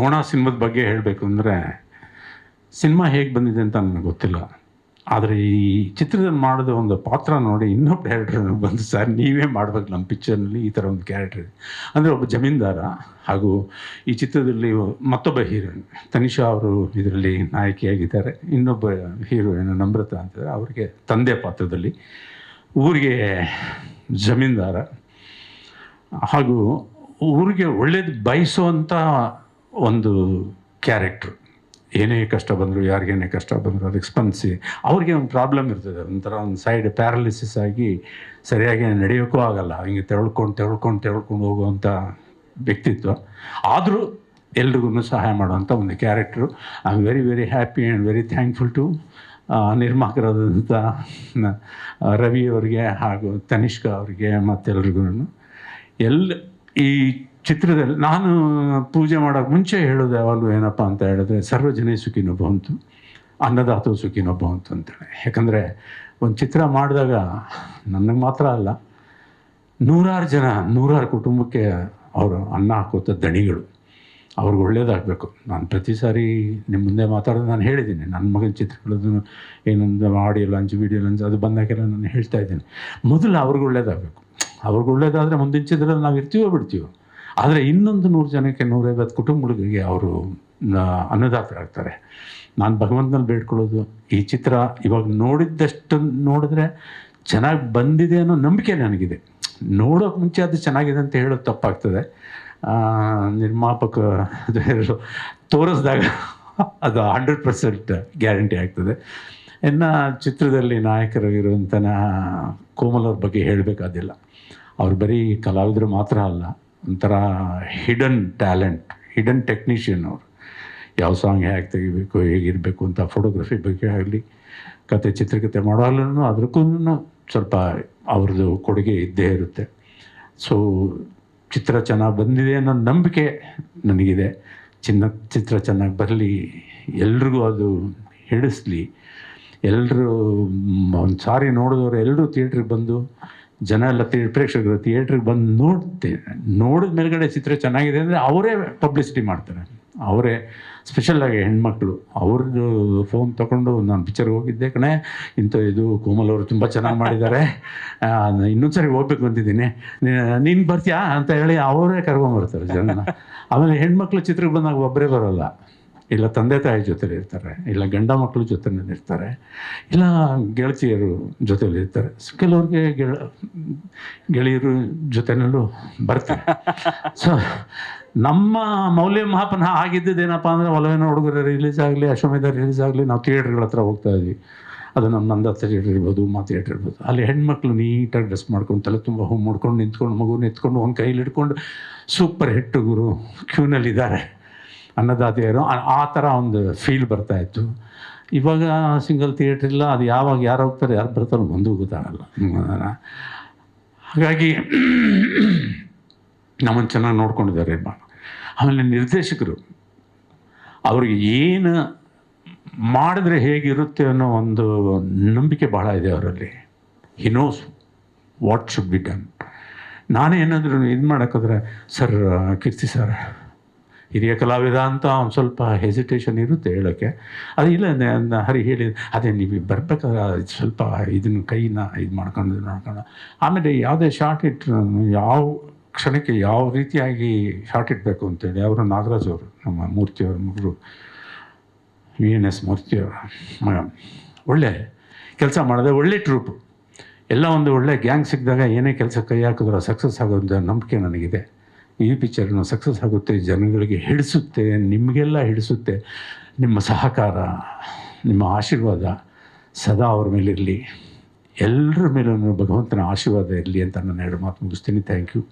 ಕೋಣ ಸಿನಿಮಾದ ಬಗ್ಗೆ ಹೇಳಬೇಕು ಅಂದರೆ, ಸಿನಿಮಾ ಹೇಗೆ ಬಂದಿದೆ ಅಂತ ನನಗೆ ಗೊತ್ತಿಲ್ಲ. ಆದರೆ ಈ ಚಿತ್ರದಲ್ಲಿ ಮಾಡಿದ ಒಂದು ಪಾತ್ರ ನೋಡಿ ಇನ್ನೊಬ್ಬ ಡೈರೆಕ್ಟರ್ ಬಂದು, ಸರ್, ನೀವೇ ಮಾಡ್ಬೇಕು ನಮ್ಮ ಪಿಕ್ಚರ್ನಲ್ಲಿ ಈ ಥರ ಒಂದು ಕ್ಯಾರೆಕ್ಟರ್ ಇದೆ. ಅಂದರೆ ಒಬ್ಬ ಜಮೀನ್ದಾರ ಹಾಗೂ ಈ ಚಿತ್ರದಲ್ಲಿ ಮತ್ತೊಬ್ಬ ಹೀರೋಯಿನ್ ತನಿಷಾ ಅವರು ಇದರಲ್ಲಿ ನಾಯಕಿಯಾಗಿದ್ದಾರೆ. ಇನ್ನೊಬ್ಬ ಹೀರೋಯಿನ್ ನಮ್ರತ ಅಂತಾರೆ ಅವರಿಗೆ ತಂದೆ ಪಾತ್ರದಲ್ಲಿ ಊರಿಗೆ ಜಮೀನ್ದಾರ ಹಾಗೂ ಊರಿಗೆ ಒಳ್ಳೇದು ಬಯಸುವಂಥ ಒಂದು ಕ್ಯಾರೆಕ್ಟ್ರು. ಏನೇ ಕಷ್ಟ ಬಂದರೂ, ಯಾರಿಗೇನೇ ಕಷ್ಟ ಬಂದರೂ ಅದಕ್ಕೆ ಸ್ಪಂದಿಸಿ. ಅವ್ರಿಗೆ ಒಂದು ಪ್ರಾಬ್ಲಮ್ ಇರ್ತದೆ. ಒಂಥರ ಒಂದು ಸೈಡ್ ಪ್ಯಾರಾಲಿಸಿಸ್ ಆಗಿ ಸರಿಯಾಗಿ ನಡೆಯೋಕ್ಕೂ ಆಗಲ್ಲ. ಹಿಂಗೆ ತೆರಳ್ಕೊಂಡು ತೆರಳ್ಕೊಂಡು ತೆರಳ್ಕೊಂಡು ಹೋಗುವಂಥ ವ್ಯಕ್ತಿತ್ವ. ಆದರೂ ಎಲ್ರಿಗೂ ಸಹಾಯ ಮಾಡುವಂಥ ಒಂದು character. I am very very happy and very thankful to ನಿರ್ಮಾಕರಾದಂಥ Ravi ಅವರಿಗೆ ಹಾಗೂ ತನಿಷ್ಕಾ ಅವರಿಗೆ ಮತ್ತೆಲ್ರಿಗೂ ಎಲ್ಲಿ ಈ ಚಿತ್ರದಲ್ಲಿ ನಾನು ಪೂಜೆ ಮಾಡೋಕ್ಕೆ ಮುಂಚೆ ಹೇಳೋದು ಯಾವಾಗಲೂ ಏನಪ್ಪ ಅಂತ ಹೇಳಿದ್ರೆ, ಸರ್ವಜನೇ ಸುಖಿನೋ ಭವಂತು ಅನ್ನದಾತೋ ಸುಖಿನೋ ಭವಂತು ಅಂತೇಳಿ. ಯಾಕಂದರೆ ಒಂದು ಚಿತ್ರ ಮಾಡಿದಾಗ ನನಗೆ ಮಾತ್ರ ಅಲ್ಲ, ನೂರಾರು ಜನ, ನೂರಾರು ಕುಟುಂಬಕ್ಕೆ ಅವರು ಅನ್ನ ಹಾಕೋತ ದಣಿಗಳು. ಅವ್ರಿಗೆ ಒಳ್ಳೇದಾಗಬೇಕು. ನಾನು ಪ್ರತಿ ಸಾರಿ ನಿಮ್ಮ ಮುಂದೆ ಮಾತಾಡೋದು ನಾನು ಹೇಳಿದ್ದೀನಿ. ನನ್ನ ಮಗನ ಚಿತ್ರಗಳದ್ದು ಏನೊಂದು ಆಡಿಯೋ ಲಂಚ್, ವಿಡಿಯೋ, ಲಾಂಚ್, ಅದು ಬಂದಾಗೆಲ್ಲ ನಾನು ಹೇಳ್ತಾ ಇದ್ದೀನಿ. ಮೊದಲು ಅವ್ರಿಗೆ ಒಳ್ಳೇದಾಗಬೇಕು. ಅವ್ರಿಗೆ ಒಳ್ಳೇದಾದರೆ ಮುಂದಿನ ಚಿತ್ರದಲ್ಲಿ ನಾವು ಇರ್ತೀವೋ ಬಿಡ್ತೀವೋ. ಆದರೆ ಇನ್ನೊಂದು ನೂರು ಜನಕ್ಕೆ ನೂರೈವತ್ತು ಕುಟುಂಬಗಳಿಗೆ ಅವರು ಅನ್ನದಾತರಾಗ್ತಾರೆ ನಾನು ಭಗವಂತನಲ್ಲಿ ಬೇಡ್ಕೊಳ್ಳೋದು, ಈ ಚಿತ್ರ ಇವಾಗ ನೋಡಿದ್ದಷ್ಟು ನೋಡಿದ್ರೆ ಚೆನ್ನಾಗಿ ಬಂದಿದೆ ಅನ್ನೋ ನಂಬಿಕೆ ನನಗಿದೆ. ನೋಡೋಕೆ ಮುಂಚೆ ಅದು ಚೆನ್ನಾಗಿದೆ ಅಂತ ಹೇಳೋದು ತಪ್ಪಾಗ್ತದೆ. ನಿರ್ಮಾಪಕ ತೋರಿಸಿದಾಗ ಅದು ಹಂಡ್ರೆಡ್ ಪರ್ಸೆಂಟ್ ಗ್ಯಾರಂಟಿ ಆಗ್ತದೆ. ಇನ್ನು ಚಿತ್ರದಲ್ಲಿ ನಾಯಕರಾಗಿರುವಂಥ ಕೋಮಲ್ ಅವ್ರ ಬಗ್ಗೆ ಹೇಳಬೇಕಾದಿಲ್ಲ ಅವ್ರು ಬರೀ ಕಲಾವಿದರು ಮಾತ್ರ ಅಲ್ಲ, ಒಂಥರ ಹಿಡನ್ ಟ್ಯಾಲೆಂಟ್ ಹಿಡನ್ ಟೆಕ್ನಿಷಿಯನ್ ಅವರು. ಯಾವ ಸಾಂಗ್ ಹೇಗೆ ತೆಗಿಬೇಕು ಹೇಗಿರಬೇಕು ಅಂತ ಫೋಟೋಗ್ರಫಿ ಬಗ್ಗೆ ಆಗಲಿ, ಕತೆ ಚಿತ್ರಕಥೆ ಮಾಡೋಲ್ಲೂ ಅದಕ್ಕೂ ಸ್ವಲ್ಪ ಅವ್ರದ್ದು ಕೊಡುಗೆ ಇದ್ದೇ ಇರುತ್ತೆ. ಸೊ ಚಿತ್ರ ಚೆನ್ನಾಗಿ ಬಂದಿದೆ ಅನ್ನೋ ನಂಬಿಕೆ ನನಗಿದೆ. ಚಿನ್ನ, ಚಿತ್ರ ಚೆನ್ನಾಗಿ ಬರಲಿ, ಎಲ್ರಿಗೂ ಅದು ಹಿಡಿಸ್ಲಿ. ಎಲ್ಲರೂ ಒಂದು ಸಾರಿ ನೋಡಿದವರು ಎಲ್ಲರೂ ಥಿಯೇಟ್ರಿಗೆ ಬಂದು ಜನ ಎಲ್ಲ ಪ್ರೇಕ್ಷಕರು ಥಿಯೇಟ್ರಿಗೆ ಬಂದು ನೋಡ್ತೆ ನೋಡಿದ ಮೇಲ್ಗಡೆ ಚಿತ್ರ ಚೆನ್ನಾಗಿದೆ ಅಂದರೆ ಅವರೇ ಪಬ್ಲಿಸಿಟಿ ಮಾಡ್ತಾರೆ. ಅವರೇ ಸ್ಪೆಷಲ್ಲಾಗಿ ಹೆಣ್ಮಕ್ಳು. ಅವ್ರದ್ದು ಫೋನ್ ತಗೊಂಡು ನಾನು ಪಿಕ್ಚರ್ಗೆ ಹೋಗಿದ್ದೆ ಕಣೆ. ಇಂಥ ಇದು ಕೋಮಲ್ ಅವರು ತುಂಬ ಚೆನ್ನಾಗಿ ಮಾಡಿದ್ದಾರೆ. ಇನ್ನೊಂದು ಸರಿ ಹೋಗ್ಬೇಕು ಅಂತಿದ್ದೀನಿ. ನೀನು ಬರ್ತೀಯಾ ಅಂತ ಹೇಳಿ ಅವರೇ ಕರ್ಕೊಂಬರ್ತಾರೆ ಜನ ಆಮೇಲೆ ಹೆಣ್ಮಕ್ಳು ಚಿತ್ರಕ್ಕೆ ಬಂದಾಗ ಒಬ್ಬರೇ ಬರೋಲ್ಲ. ಇಲ್ಲ ತಂದೆ ತಾಯಿ ಜೊತೆಲಿ ಇರ್ತಾರೆ, ಇಲ್ಲ ಗಂಡ ಮಕ್ಕಳು ಜೊತೆಲಿ ಇರ್ತಾರೆ, ಇಲ್ಲ ಗೆಳತಿಯರು ಜೊತೆಲಿ ಇರ್ತಾರೆ. ಸೊ ಕೆಲವ್ರಿಗೆ ಗೆಳ, ಗೆಳೆಯರು ಜೊತೆನಲ್ಲೂ ಬರ್ತಾರೆ. ಸೊ ನಮ್ಮ ಮೌಲ್ಯಮಾಪನ ಆಗಿದ್ದದೇನಪ್ಪ ಅಂದರೆ ಒಲವಿನ ಹುಡುಗರ ರಿಲೀಸ್ ಆಗಲಿ, ಅಶ್ವಮೇಧ ರಿಲೀಸ್ ಆಗಲಿ, ನಾವು ಥಿಯೇಟ್ರ್ಗಳ ಹತ್ರ ಹೋಗ್ತಾ ಇದ್ವಿ. ಅದು ನಮ್ಮ ನಂದ ಥಿಯೇಟರ್ ಇರ್ಬೋದು ಮಾ ಥಿಯೇಟರ್ ಇರ್ಬೋದು. ಅಲ್ಲಿ ಹೆಣ್ಮಕ್ಳು ನೀಟಾಗಿ ಡ್ರೆಸ್ ಮಾಡ್ಕೊಂಡು, ತಲೆ ತುಂಬ ಹೂ ಮಾಡ್ಕೊಂಡು ನಿಂತ್ಕೊಂಡು, ಮಗು ನಿಂತ್ಕೊಂಡು, ಒಂದು ಕೈಲಿ ಹಿಡ್ಕೊಂಡು ಸೂಪರ್ ಹಿಟ್ಟು ಗುರು ಕ್ಯೂನಲ್ಲಿದ್ದಾರೆ ಅನ್ನದಾತೆಯರು. ಆ- ಥರ ಒಂದು ಫೀಲ್ ಬರ್ತಾ ಇತ್ತು. ಇವಾಗ ಸಿಂಗಲ್ ಥಿಯೇಟ್ರ್ ಇಲ್ಲ, ಅದು ಯಾವಾಗ ಯಾರು ಹೋಗ್ತಾರೆ, ಯಾರು ಬರ್ತಾರೋ ಒಂದು ಗೊತ್ತಾಗಲ್ಲ. ಹಾಗಾಗಿ ನಮ್ಮನ್ನು ಚೆನ್ನಾಗಿ ನೋಡ್ಕೊಂಡಿದ್ದಾರೆ ಬಾ ಆಮೇಲೆ ನಿರ್ದೇಶಕರು, ಅವ್ರಿಗೆ ಏನು ಮಾಡಿದ್ರೆ ಹೇಗಿರುತ್ತೆ ಅನ್ನೋ ಒಂದು ನಂಬಿಕೆ ಭಾಳ ಇದೆ ಅವರಲ್ಲಿ. He knows what should be done ನಾನೇ ಏನಾದರೂ ಇದು ಮಾಡೋಕ್ಕಾದ್ರೆ, ಸರ್, ಕೀರ್ತಿ ಸರ್ ಹಿರಿಯ ಕಲಾವಿದ ಅಂತ ಒಂದು ಸ್ವಲ್ಪ ಹೆಸಿಟೇಷನ್ ಇರುತ್ತೆ ಹೇಳೋಕ್ಕೆ ಅದು ಇಲ್ಲ ಹರಿ ಹೇಳಿ, ಅದೇ ನೀವು ಬರ್ಬೇಕಾದ್ರೆ ಸ್ವಲ್ಪ ಇದನ್ನು ಕೈನ ಇದು ಮಾಡ್ಕೊಂಡು ಇದು ಮಾಡ್ಕೊಂಡು. ಆಮೇಲೆ ಯಾವುದೇ ಶಾರ್ಟ್ ಇಟ್ ಯಾವ ಕ್ಷಣಕ್ಕೆ ಯಾವ ರೀತಿಯಾಗಿ ಶಾರ್ಟ್ ಇಡಬೇಕು ಅಂತೇಳಿ, ಅವರು ನಾಗರಾಜ್ ಅವರು, ನಮ್ಮ ಮೂರ್ತಿಯವ್ರ ಮಗಳು ವಿ ಎನ್ ಎಸ್ ಮೂರ್ತಿಯವರು ಒಳ್ಳೆ ಕೆಲಸ ಮಾಡಿದೆ, ಒಳ್ಳೆ ಟ್ರೂಪು ಎಲ್ಲ ಒಂದು ಒಳ್ಳೆ ಗ್ಯಾಂಗ್ ಸಿಕ್ಕಿದಾಗ ಏನೇ ಕೆಲಸ ಕೈ ಹಾಕಿದ್ರು ಸಕ್ಸಸ್ ಆಗೋದು ನಂಬಿಕೆ ನನಗಿದೆ. ಈ ಪಿಕ್ಚರ್ನ ಸಕ್ಸಸ್ ಆಗುತ್ತೆ, ಜನಗಳಿಗೆ ಹಿಡಿಸುತ್ತೆ, ನಿಮಗೆಲ್ಲ ಹಿಡಿಸುತ್ತೆ. ನಿಮ್ಮ ಸಹಕಾರ, ನಿಮ್ಮ ಆಶೀರ್ವಾದ ಸದಾ ಅವ್ರ ಮೇಲಿರಲಿ. ಎಲ್ಲರ ಮೇಲೂ ಭಗವಂತನ ಆಶೀರ್ವಾದ ಇರಲಿ ಅಂತ ನಾನು ಎರಡು ಮಾತು ಮುಗಿಸ್ತೀನಿ. Thank you